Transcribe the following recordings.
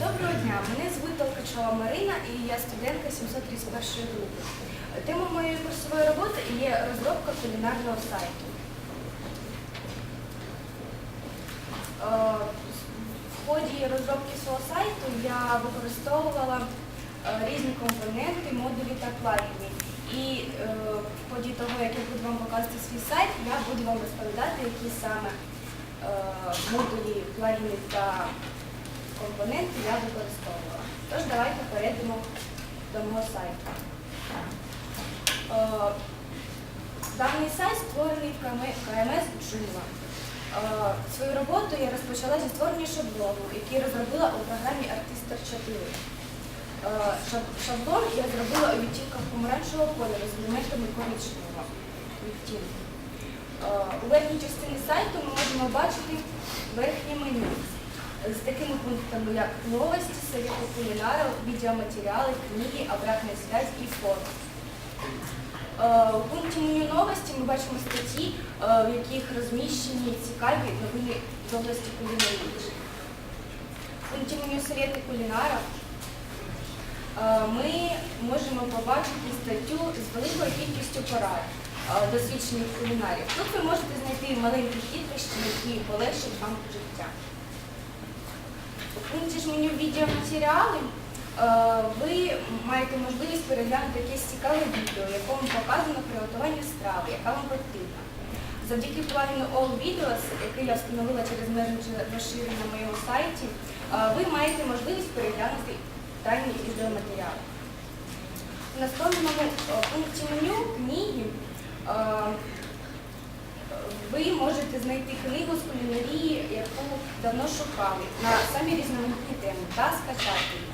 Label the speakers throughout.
Speaker 1: Доброго дня, мене звуть Толкачова Марина і я студентка 731 групи. Тема моєї курсової роботи є розробка кулінарного сайту. Е, В ході розробки свого сайту я використовувала е, різні компоненти, модулі та плагіни. І е, в ході того, як я буду вам показувати свій сайт, я буду вам розповідати, які саме модулі, плагіни та компоненти я використовувала. Тож давайте перейдемо до мого сайту. Е, Даний сайт створений в КМС Joomla. Е, Свою роботу я розпочала зі створення шаблону, який розробила у програмі Artistor 4. Е, Шаблон я зробила у відтінках помаранчевого кольору з елементами коричневого відтінку. Е, У верхній частині сайту ми можемо бачити верхнє меню з такими пунктами, як новості, советы кулінарів, відеоматеріали, книги, обратна связь і фото. У пункті меню новості ми бачимо статті, е, в яких розміщені цікаві новини з області кулінарії. В пункті меню совети кулінарів е, ми можемо побачити статтю з великою кількістю порад досвідчених кулінарів. Тут ви можете знайти маленькі хитрощі, які полегшать вам життя. У пункті ж меню відеоматеріали е, ви маєте можливість переглянути якесь цікаве відео, в якому показано приготування страви, яка вам потрібна. Завдяки плагіну All Videos, який я встановила через менеджер розширення на моєму сайті, е, ви маєте можливість переглянути дані відеоматеріали. В наступному е, пункті меню книги е, ви можете знайти книгу з кулінарії, яку давно шукали, на самі різноманітні теми та скачати її.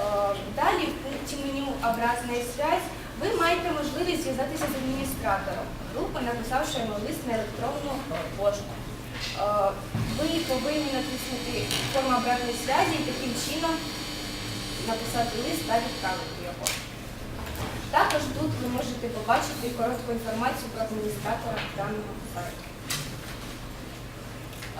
Speaker 1: Е, Далі в пункті меню Образна связь ви маєте можливість зв'язатися з адміністратором групи, написавши йому лист на електронну пошту. Е, Ви повинні натиснути форму обратної зв'язі і таким чином написати лист та відправити його. Також тут ви можете побачити коротку інформацію про адміністратора даного сайту.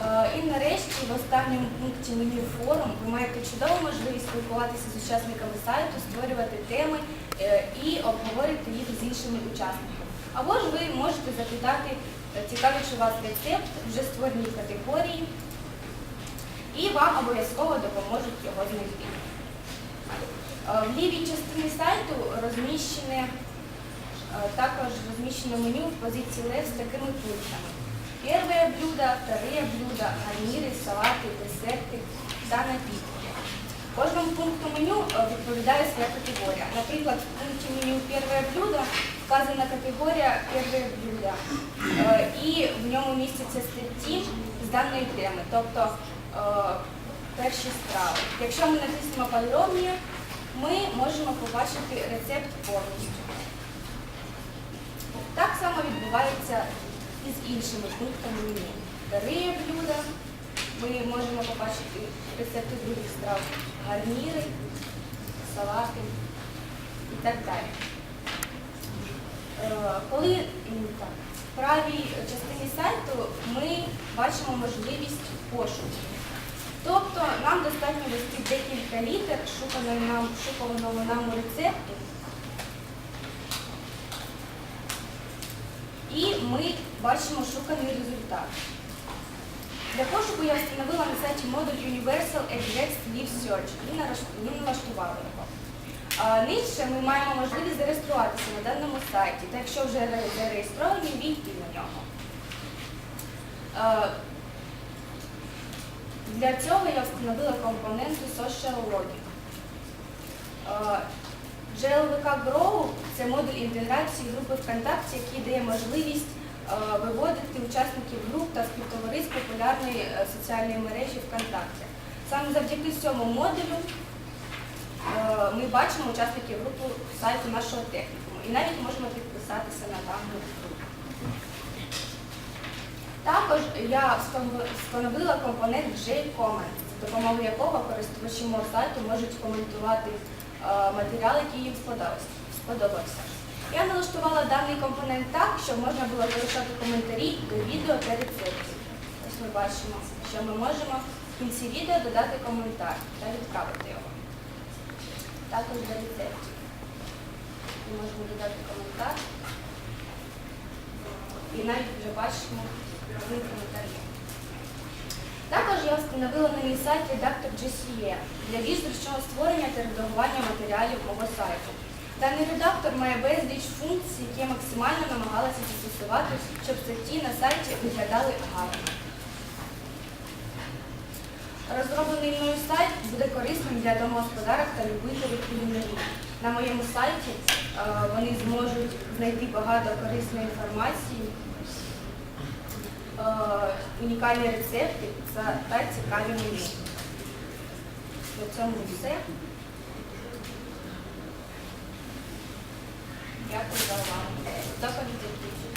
Speaker 1: Е, І нарешті в останньому пункті меню форум ви маєте чудову можливість спілкуватися з учасниками сайту, створювати теми е, і обговорити їх з іншими учасниками. Або ж ви можете запитати, е, цікавить вас рецепт, вже створені категорії, і вам обов'язково допоможуть його знайти. Е, В лівій частині сайту розміщене е, також розміщено меню в позиції лев з такими пунктами. Первое блюдо, вторые блюда, гарніри, салати, десерти та напітки. Кожному пункту меню е, відповідає своя категорія. Наприклад, в пункті меню Первое блюдо вказана категорія Первое блюдо. І в ньому містяться статті з даної теми, тобто перші страви. Якщо ми натиснемо подробніше, ми можемо побачити рецепт повністю. Так само відбувається і з іншими пунктами меню. Вторые блюда. Ми можемо побачити рецепти других страв, гарніри, салати і так далі. Е, Коли так, в правій частині сайту ми бачимо можливість пошуку. Тобто нам достатньо ввести декілька літер шуканого нам, рецепту. І ми бачимо шуканий результат. Для пошуку я встановила на сайті модуль Universal Exact Live Search і налаш- і налаштувала його. Нижче ми маємо можливість зареєструватися на даному сайті, та якщо вже зареєстровані, війти на нього. Для цього я встановила компоненту Social Logic. GLVK Grow – це модуль інтеграції групи ВКонтакті, який дає можливість е, виводити учасників груп та співтовариств популярної е, соціальної мережі ВКонтакті. Саме завдяки цьому модулю е, ми бачимо учасників групи сайту нашого технікуму і навіть можемо підписатися на дану групу. Також я встановила компонент J-Comment, за допомогою якого користувачі мого можуть коментувати е, матеріал, який їм сподобався. сподобався. Я налаштувала даний компонент так, щоб можна було залишати коментарі до відео та рецептів. Ось ми бачимо, що ми можемо В кінці відео додати коментар та відправити його. Також для рецептів. Ми можемо додати коментар. І навіть вже бачимо один коментарі. Також я встановила на мій сайт редактор GCE для більш створення та редагування матеріалів мого сайту. Даний редактор має безліч функцій, які я максимально намагалася застосувати, щоб статті на сайті виглядали гарно. Розроблений мною сайт буде корисним для домогосподарок та любителів кулінарії. На моєму сайті е, вони зможуть знайти багато корисної інформації, е, унікальні рецепти та- цікаві меню. На цьому все. Дякую за увагу. Доповідь закінчена.